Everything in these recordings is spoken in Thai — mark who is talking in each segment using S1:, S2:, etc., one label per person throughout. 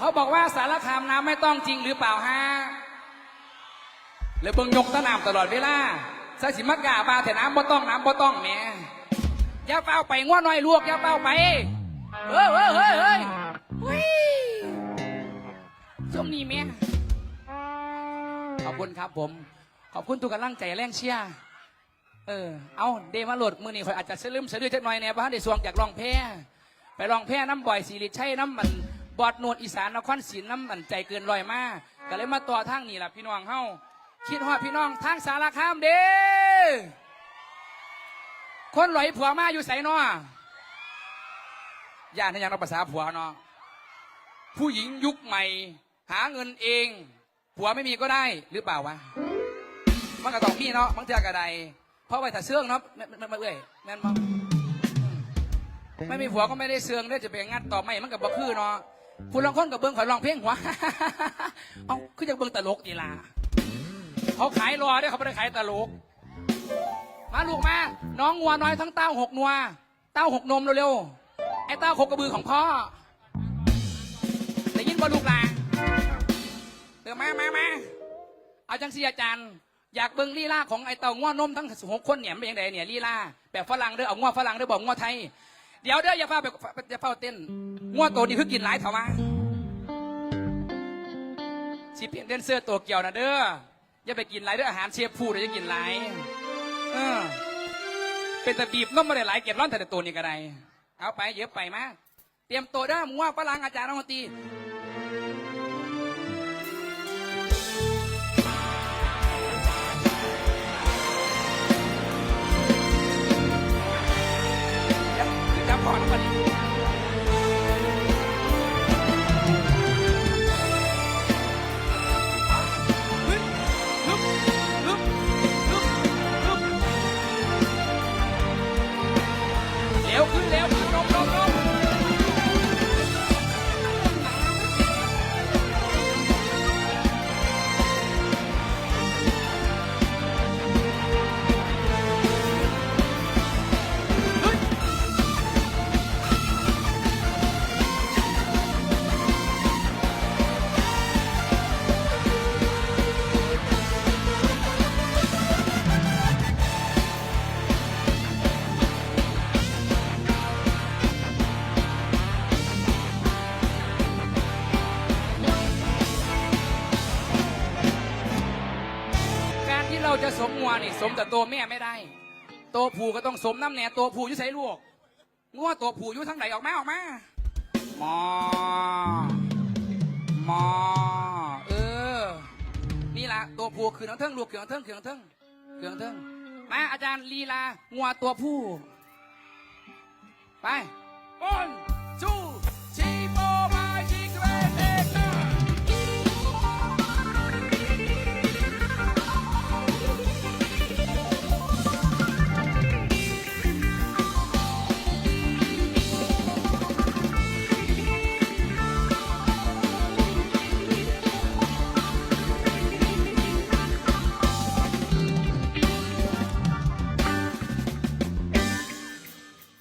S1: ขาบอกว่าสารคามน้ำไม่ต้องจริงหรือเปล่าฮะแล้วเบิ่งยกตะน้ำตลอดเวลาใส่สิมักกาบาแต่น้ำบ่ต้องน้ำบ่ต้องแหม่ย่าเป้าไปง้อน้อยลวกย่าเป้าไปเฮ้ยเฮ้ยเฮ้ยเฮ้ยช่วงนี้แม่ขอบคุณครับผม ขอบคุณทุกกำลังใจแรงเชียร์เออ เอาเดมาโหลดมือนี่คอยอาจจะสลืมสะดือจักหน่อยเนี่ยบ้านได้สวงจากรองแพ้ไปรองแพ้น้ำบ่อยสีริชัยน้ำมัน บอดโนดอีสานนครศรีน้ำมันใจเกินลอยมากก็เลยมาต่อทางนี่แหละพี่น้องเฮาคิดฮอดพี่น้องทางสารคามเด้คนหลอยผัวมาอยู่ใส่นอญาติยังเราภาษาผัวเนาะผู้หญิงยุคใหม่ หาเงินเอง ผัวไม่มีก็ได้หรือเปล่าวะมันก็ต้องมีเนาะบางเทือกระไดเพราะไว้แต่เสื่องเนาะไม่ไม่ไม่เอ้ยแม่นมั้ไม่มีผัวก็ไม่ได้เสื่องได้จะไปงัดต่อไม่มันกับบ่คือเนาะ ผู้ลองคนกับเบิ้งข่อยลองเพลงหัวเอาคือจะเบิ้งตลกดีล่ะเขาขายรอเด้อเขาไม่ได้ขายตลก มาลูกมา น้องงัวน้อยทั้งเต้าหกนัว เต้าหกนมเร็วๆ ไอ้เต้าหกกระบือของพ่อได้ยินบ่ลูกลานเดี๋ยวมามามาเอาจังสีอาจารย์ อยากเบิ่งลีลาของไอ้เต่าง้วนมทั้งหกคนเนี่ยมันเป็นยังไงเนี่ยลีลาแบบฝรั่งเด้อเอาง้วฝรั่งเด้อบอกง้วไทย เดี๋ยวเด้ออย่าเฝ้าไปอย่าเฝ้าเต้นง่วตัวนี้คือกินหลายเถามาสิเปลี่ยนเดนเสื้อตัวเกี่ยวนะเด้ออย่าไปกินหลายเด้ออาหารเชฟฟูดอย่ากินหลายเออเป็นตะบีบน้มมาได้หลายเก็บร้อนแต่ตัวนี้ก็ได้เอาไปเยอะไปมาเตรียมตัวเด้อง่วฝรั่งอาจารย์นักดนต สมงัวนี่สมแต่ตัวแม่ไม่ได้ตัวผู้ก็ต้องสมน้ำแหน่ตัวผู้ยุ่ใส่ลูกงัวตัวผู้ยุ่ทั้งไหนออกมาออกมาหมอหมอเออ นี่ละตัวผู้คือน้องเทิงลูกเขืองเทิงเขืองเทิงเขืองเทิงมาอาจารย์ลีลางัวตัวผู้ ไป one two three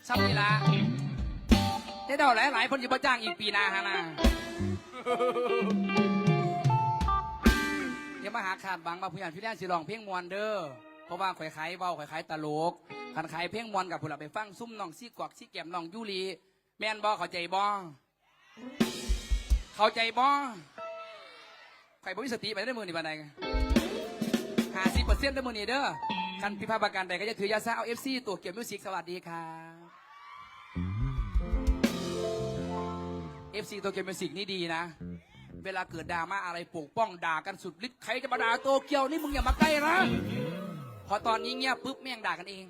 S1: ซ้ำนี่ละได้เดาหลายหลายๆคนจะมาจ้างอีกปีหน้าฮะนะอย่ามาหาขาดบังมาผู้ใหญ่พี่แดนสิลองเพลงมวนเด้อเพราะว่าข่อยขายเบาข่อยขายตลกขันขายเพลงมวนกับผู้หลับไปฟังซุ่มน้องซี่กวกซี่แก้มน้องยูรีแม่นบอเข้าใจบอเข้าใจบอข่อยบ่มีสติไปได้มือนี่บันไดห้าสิบเปอร์เซ็นต์ได้มือนี่เด้อคันพิพาทประกันใดก็จะถือยาซาเอาเอฟซีตัวเกี่ยวมิวสิกสวัสดีครั บเอฟซีตัวเกียวมิวสิกนี่ดีนะ เวลาเกิดดราม่าอะไรปกป้องด่ากันสุดฤทธิ์ใครจะมาด่าโตเกียวนี่มึงอย่ามาใกล้นะ พอตอนนี้เงียบปุ๊บแม่งด่ากันเอง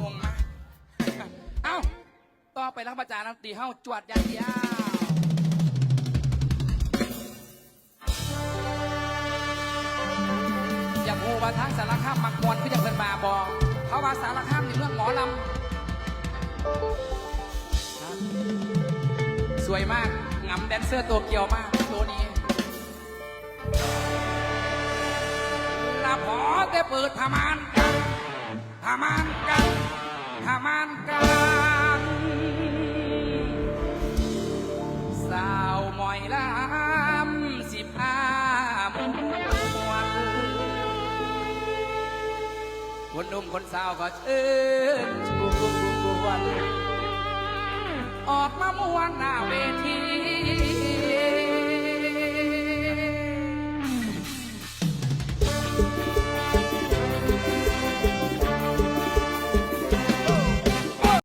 S1: งงมากเอ้า ต่อไปรับประจานน้ำตีเฮ้าจวดยาเดียวอยากโูว่าทางสารคามมักมวนคืออย่างเพิ่นมาบอเพราะว่าสารคามในเมืองหมอลำ สวยมากงำแดนเซอร์ตัวเกียวมากตัวนี้ละพอแต่เปิดทามานกันทามานกันทามานกันสาวมอยลำสิบห้ามวันคนหนุ่มคนสาวก็เชิญชวน วน ออกมามวนหน้าเวที